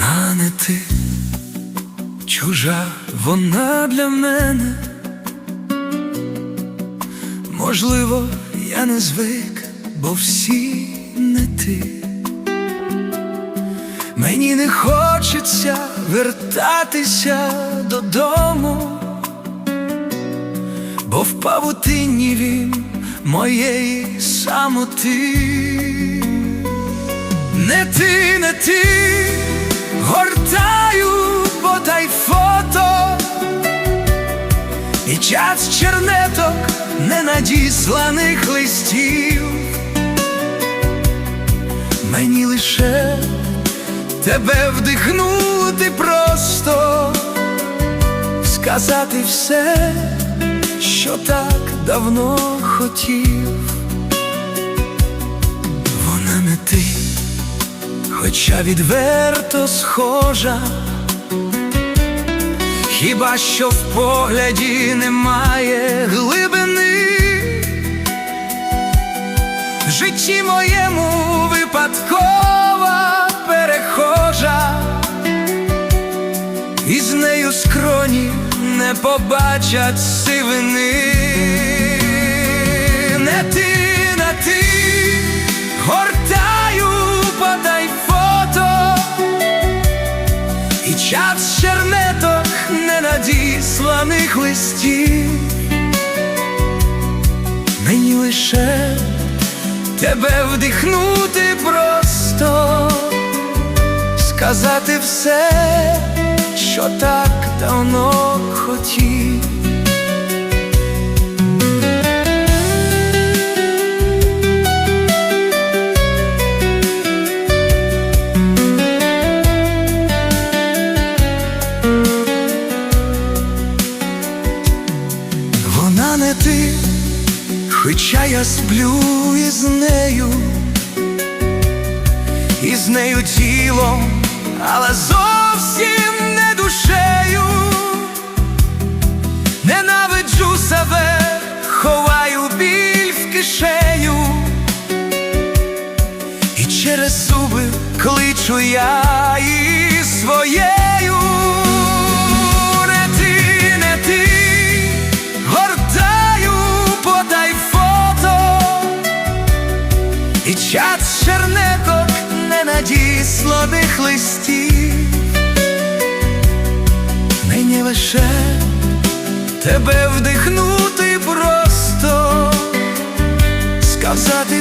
Вона не ти, чужа, вона для мене. Можливо, я не звик, бо всі не ти. Мені не хочеться вертатися додому, бо в павутинні він моєї самоти. Не ти, не ти, гортаю бодай фото, і час чернеток ненадісланих листів. Мені лише тебе вдихнути просто, сказати все, що так давно хотів. Хоча відверто схожа, хіба що в погляді немає глибини. В житті моєму випадкова перехожа, і з нею скроні не побачать сивини. Не ти, не ти, гортаю час чернеток ненадісланих листів. Мені лише тебе вдихнути просто, сказати все, що так давно хотів. Хоча я сплю із нею, із нею тілом, але зовсім не душею. Ненавиджу себе, ховаю біль в кишеню, і через зуби кличу я і своєю. надії листів, нині лише тебе вдихнути просто сказати.